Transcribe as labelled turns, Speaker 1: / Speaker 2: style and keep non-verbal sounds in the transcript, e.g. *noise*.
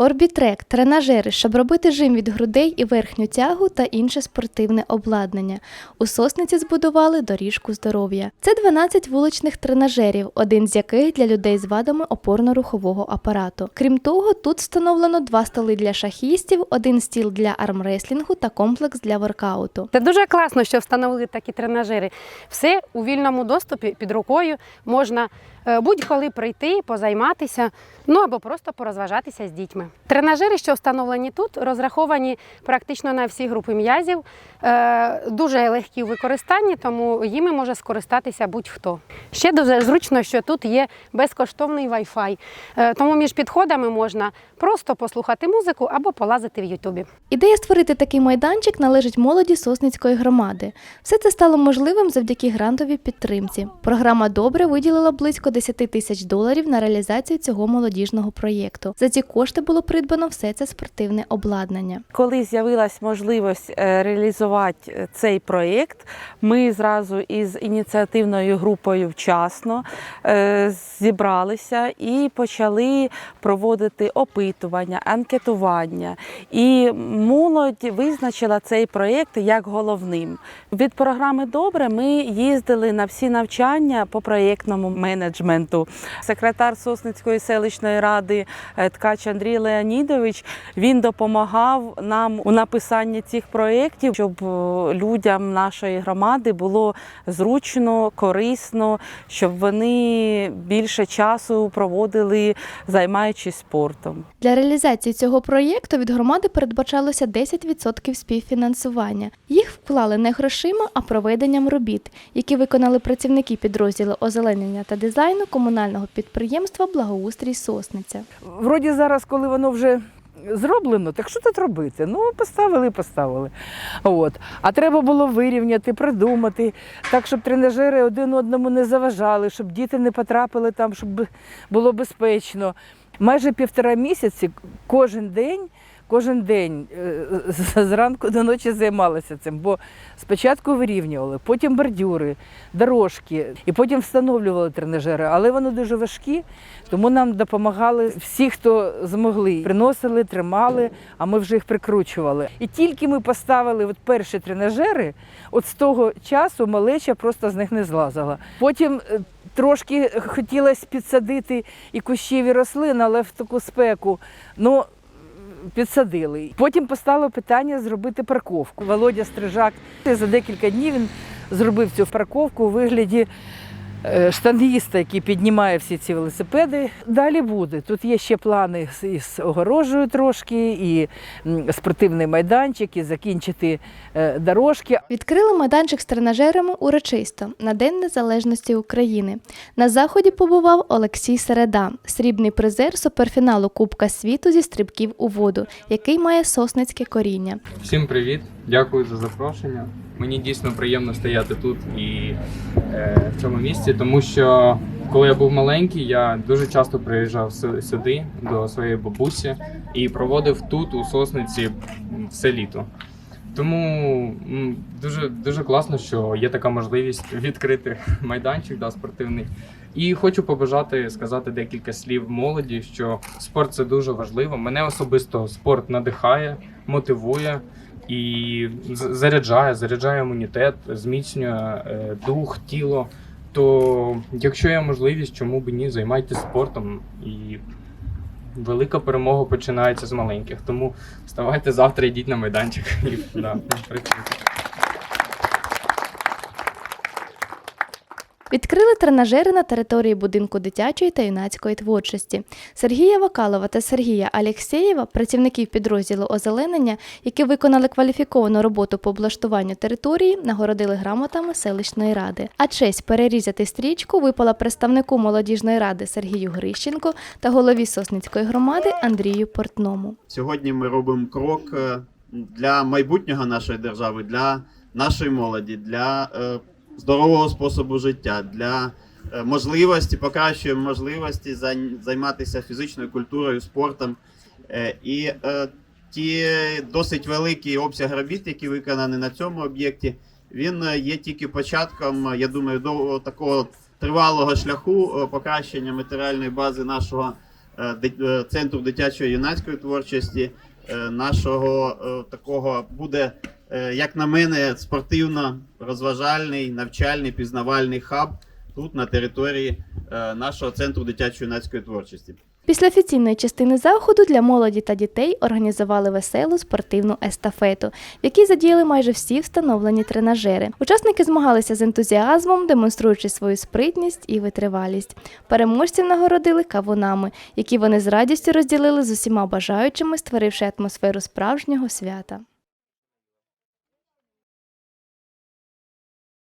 Speaker 1: Орбітрек, тренажери, щоб робити жим від грудей і верхню тягу та інше спортивне обладнання. У сосниці збудували доріжку здоров'я. Це 12 вуличних тренажерів, один з яких для людей з вадами опорно-рухового апарату. Крім того, тут встановлено два столи для шахістів, один стіл для армреслінгу та комплекс для воркауту.
Speaker 2: Це дуже класно, що встановили такі тренажери. Все у вільному доступі під рукою можна будь-коли прийти, позайматися, ну або просто порозважатися з дітьми. Тренажери, що встановлені тут, розраховані практично на всі групи м'язів, е, дуже легкі у використанні, тому їми може скористатися будь-хто. Ще дуже зручно, що тут є безкоштовний Wi-Fi, Е, тому між підходами можна просто послухати музику або полазити в Ютубі.
Speaker 1: Ідея створити такий майданчик належить молоді Сосницької громади. Все це стало можливим завдяки грантовій підтримці. Програма Добре виділила близько 10 тисяч доларів на реалізацію цього молодіжного проєкту. За ці кошти було придбано все це спортивне обладнання.
Speaker 3: Коли з'явилась можливість е, реалізувати е, цей проєкт, ми зразу із ініціативною групою вчасно е, зібралися і почали проводити опитування, анкетування. І молодь визначила цей проєкт як головним. Від програми Добре ми їздили на всі навчання по проєктному менеджменту. Секретар Сосницької селищної ради е, Ткач Андрій Леонідович він допомагав нам у написанні цих проєктів, щоб е, людям нашої громади було зручно, корисно, щоб вони більше часу проводили, займаючись спортом.
Speaker 1: Для реалізації цього проєкту від громади передбачалося 10% співфінансування. Їх вклали не грошима, а проведенням робіт, які виконали працівники підрозділу озеленення та дизайну комунального підприємства Благоустрій Сосниця.
Speaker 4: Вроді зараз, коли воно вже зроблено, так що тут робити? Ну, поставили, поставили. От. А треба було вирівняти, придумати, так, щоб тренажери один одному не заважали, щоб діти не потрапили там, щоб було безпечно. Майже півтора місяці кожен день. Кожен день е, зранку до ночі займалися цим, бо спочатку вирівнювали, потім бордюри, дорожки, і потім встановлювали тренажери. Але вони дуже важкі, тому нам допомагали всі, хто змогли. Приносили, тримали, а ми вже їх прикручували. І тільки ми поставили от перші тренажери, от з того часу малеча просто з них не злазила. Потім е, трошки хотілося підсадити і кущів, і рослин, але в таку спеку. Ну, підсадили. Потім постало питання зробити парковку. Володя Стрижак за декілька днів він зробив цю парковку у вигляді штангіста, який піднімає всі ці велосипеди. Далі буде. Тут є ще плани з- із огорожею трошки, і спортивний майданчик, і закінчити е, дорожки.
Speaker 1: Відкрили майданчик з тренажерами урочисто на День Незалежності України. На заході побував Олексій Середа, срібний призер суперфіналу Кубка світу зі стрибків у воду, який має сосницьке коріння.
Speaker 5: Всім привіт! Дякую за запрошення. Мені дійсно приємно стояти тут і е, в цьому місці, тому що коли я був маленький, я дуже часто приїжджав сюди до своєї бабусі і проводив тут у сосниці все літо. Тому дуже дуже класно, що є така можливість відкрити *laughs* майданчик да, спортивний. І хочу побажати сказати декілька слів молоді, що спорт це дуже важливо. Мене особисто спорт надихає, мотивує і заряджає, заряджає імунітет, зміцнює е, дух, тіло. То якщо є можливість, чому б ні, займайтеся спортом і велика перемога починається з маленьких. Тому вставайте завтра, йдіть на майданчик *laughs* і да, працюйте.
Speaker 1: Відкрили тренажери на території будинку дитячої та юнацької творчості. Сергія Вакалова та Сергія Алєксєєва, працівників підрозділу озеленення, які виконали кваліфіковану роботу по облаштуванню території, нагородили грамотами селищної ради. А честь перерізати стрічку випала представнику молодіжної ради Сергію Грищенко та голові Сосницької громади Андрію Портному.
Speaker 6: Сьогодні ми робимо крок е, для майбутнього нашої держави, для нашої молоді, для е, здорового способу життя, для е, можливості, покращуємо можливості займатися фізичною культурою, спортом. Е, І е, ті досить великий обсяг робіт, які виконані на цьому об'єкті, він є тільки початком, я думаю, до такого тривалого шляху покращення матеріальної бази нашого центру дитячої юнацької творчості, нашого такого буде, як на мене, спортивно-розважальний, навчальний, пізнавальний хаб тут на території е, нашого центру дитячої юнацької творчості.
Speaker 1: Після офіційної частини заходу для молоді та дітей організували веселу спортивну естафету, в якій задіяли майже всі встановлені тренажери. Учасники змагалися з ентузіазмом, демонструючи свою спритність і витривалість. Переможців нагородили кавунами, які вони з радістю розділили з усіма бажаючими, створивши атмосферу справжнього свята.